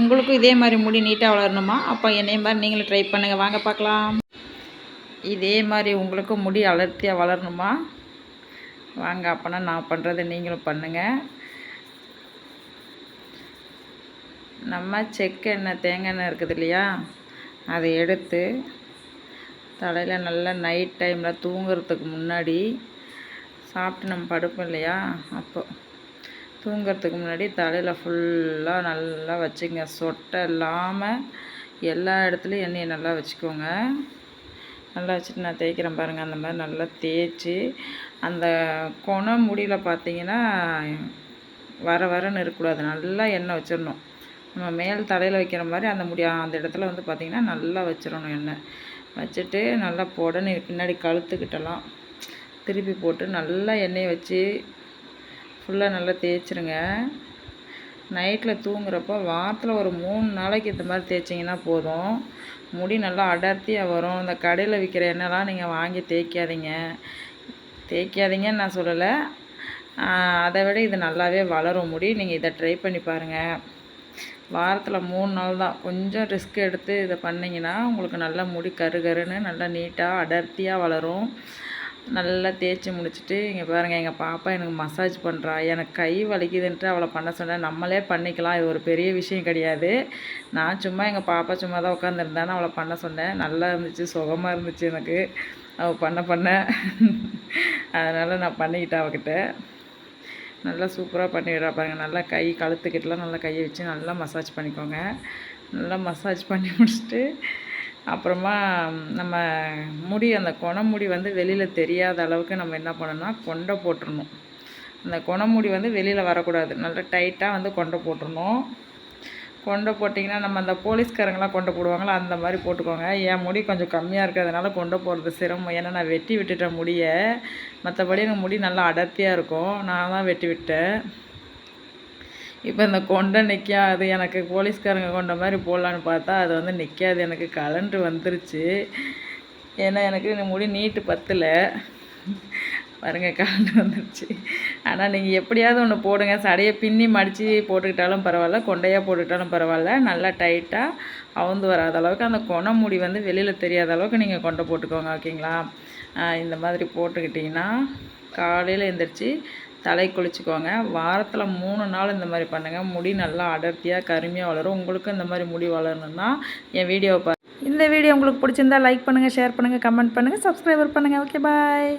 உங்களுக்கும் இதே மாதிரி முடி நீட்டாக வளரணுமா? அப்போ என்னைய மாதிரி நீங்களும் ட்ரை பண்ணுங்கள் வாங்க பார்க்கலாம். இதே மாதிரி உங்களுக்கும் முடி அலர்த்தியாக வளரணுமா? வாங்க அப்போனா நான் பண்ணுறதை நீங்களும் பண்ணுங்கள் நம்ம செக்கெண்ணெய் தேங்காய் எண்ணெய் இருக்குது இல்லையா? அதை எடுத்து தலையில் நல்லா நைட் டைமில் தூங்குறதுக்கு முன்னாடி சாப்பிட்டு நம்ம படுப்போம் இல்லையா? அப்போது தூங்குறதுக்கு முன்னாடி தலையில் ஃபுல்லாக நல்லா வச்சுங்க. சொட்டை இல்லாமல் எல்லா இடத்துலையும் எண்ணெயை நல்லா வச்சுக்கோங்க. நல்லா வச்சுட்டு நான் தேய்க்கிறேன் பாருங்கள் அந்த மாதிரி நல்லா தேய்ச்சி அந்த குணம் முடியில் பார்த்தீங்கன்னா வர வரன்னு இருக்கக்கூடாது. நல்லா எண்ணெய் வச்சிடணும். நம்ம மேல் தலையில் வைக்கிற மாதிரி அந்த முடி அந்த இடத்துல வந்து பார்த்திங்கன்னா நல்லா வச்சிடணும் எண்ணெய். வச்சுட்டு நல்லா புடனே பின்னாடி கழுத்துக்கிட்டலாம். திருப்பி போட்டு நல்லா எண்ணெயை வச்சு ஃபுல்லாக நல்லா தேய்ச்சிருங்க. நைட்டில் தூங்குறப்போ வாரத்தில் ஒரு மூணு நாளைக்கு இந்த மாதிரி தேய்ச்சிங்கன்னா போதும். முடி நல்லா அடர்த்தியாக வரும். இந்த கடையில் விற்கிற எண்ணெய்லாம் நீங்கள் வாங்கி தேய்க்காதீங்க. தேய்க்காதீங்கன்னு நான் சொல்லலை. அதை விட இது நல்லாவே வளரும் முடி. நீங்கள் இதை ட்ரை பண்ணி பாருங்கள் வாரத்தில் மூணு நாள் தான். கொஞ்சம் ரிஸ்க் எடுத்து இதை பண்ணிங்கன்னா உங்களுக்கு நல்லா முடி கரு கருன்னு நல்லா நீட்டாக அடர்த்தியாக வளரும். நல்லா தேய்ச்சி முடிச்சுட்டு இங்கே பாருங்கள் எங்கள் பாப்பா எனக்கு மசாஜ் பண்ணுறா எனக்கு கை வலிக்குதுன்ட்டு அவளை பண்ண சொன்னேன். நம்மளே பண்ணிக்கலாம் இது ஒரு பெரிய விஷயம் கிடையாது. நான் சும்மா எங்கள் பாப்பா சும்மா தான் உட்காந்துருந்தானே அவளை பண்ண சொன்னேன். நல்லா இருந்துச்சு சுகமாக இருந்துச்சு எனக்கு. அவள் பண்ண பண்ண. அதனால் நான் பண்ணிக்கிட்டேன் அவகிட்ட. நல்லா சூப்பராக பண்ணிடுறா பாருங்கள் நல்லா கை கழுத்துக்கிட்டலாம் நல்லா கையை வச்சு நல்லா மசாஜ் பண்ணிக்கோங்க. நல்லா மசாஜ் பண்ணி முடிச்சுட்டு அப்புறமா நம்ம முடி அந்த கொணமுடி வந்து வெளியில் தெரியாத அளவுக்கு நம்ம என்ன பண்ணணும்னா கொண்டை போட்டுடணும் அந்த கொணமுடி வந்து வெளியில் வரக்கூடாது. நல்லா டைட்டாக வந்து கொண்டை போட்டுடணும் கொண்டை போட்டிங்கன்னா நம்ம அந்த போலீஸ்காரங்களாம் கொண்டை போடுவாங்களோ அந்த மாதிரி போட்டுக்கோங்க. என் முடி கொஞ்சம் கம்மியாக இருக்கிறதுனால கொண்டை போடுறது சிரமம். ஏன்னா நான் வெட்டி விட்டுட்டேன் முடியை மற்றபடி எனக்கு முடி நல்லா அடர்த்தியாக இருக்கும். நான் தான் வெட்டி விட்டேன். இப்போ இந்த கொண்டை நிற்காது எனக்கு போலீஸ்காரங்க கொண்ட மாதிரி போடலான்னு பார்த்தா அது வந்து நிற்காது எனக்கு கலண்டு வந்துருச்சு. ஏன்னா எனக்கு இந்த முடி நீட்டு பத்தலை. பாருங்கள் கலண்டு வந்துருச்சு. ஆனால் நீங்கள் எப்படியாவது ஒன்று போடுங்க. சடையை பின்னி மடித்து போட்டுக்கிட்டாலும் பரவாயில்ல. கொண்டையாக போட்டுக்கிட்டாலும் பரவாயில்ல. நல்லா டைட்டாக அவுந்து வராத அளவுக்கு அந்த கொண முடி வந்து வெளியில் தெரியாத அளவுக்கு நீங்கள் கொண்டை போட்டுக்கோங்க ஓகேங்களா? இந்த மாதிரி போட்டுக்கிட்டிங்கன்னா காலையில் எழுந்திரிச்சி தலை குளிச்சுக்கோங்க. வாரத்தில் மூணு நாள் இந்த மாதிரி பண்ணுங்கள் முடி நல்லா அடர்த்தியாக கருமையாக வளரும். உங்களுக்கும் இந்த மாதிரி முடி வளரணுன்னா என் வீடியோவை பாரு இந்த வீடியோ உங்களுக்கு பிடிச்சிருந்தா லைக் பண்ணுங்கள் ஷேர் பண்ணுங்கள் கமெண்ட் பண்ணுங்கள் சப்ஸ்கிரைபர் பண்ணுங்கள் ஓகே பாய்